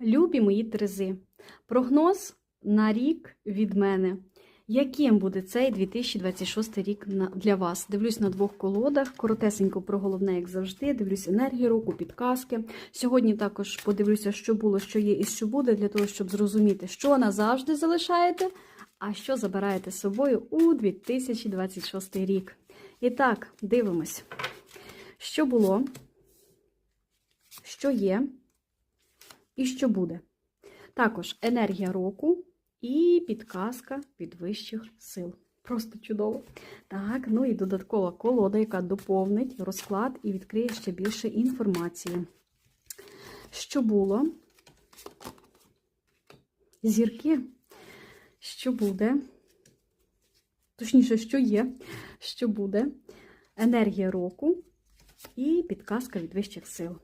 Любі мої терези, прогноз на рік від мене. Яким буде цей 2026 рік для вас? Дивлюсь на двох колодах, коротесенько про головне, як завжди. Дивлюсь енергію року, підказки. Сьогодні також подивлюся, що було, що є і що буде, для того, щоб зрозуміти, що назавжди залишаєте, а що забираєте з собою у 2026 рік. І так, дивимось, що було, що є і що буде. Також енергія року і підказка від вищих сил. Просто чудово. Так, ну і додаткова колода, яка доповнить розклад і відкриє ще більше інформації. Що було? Зірки, що буде? Точніше, що є, що буде? Енергія року і підказка від вищих сил.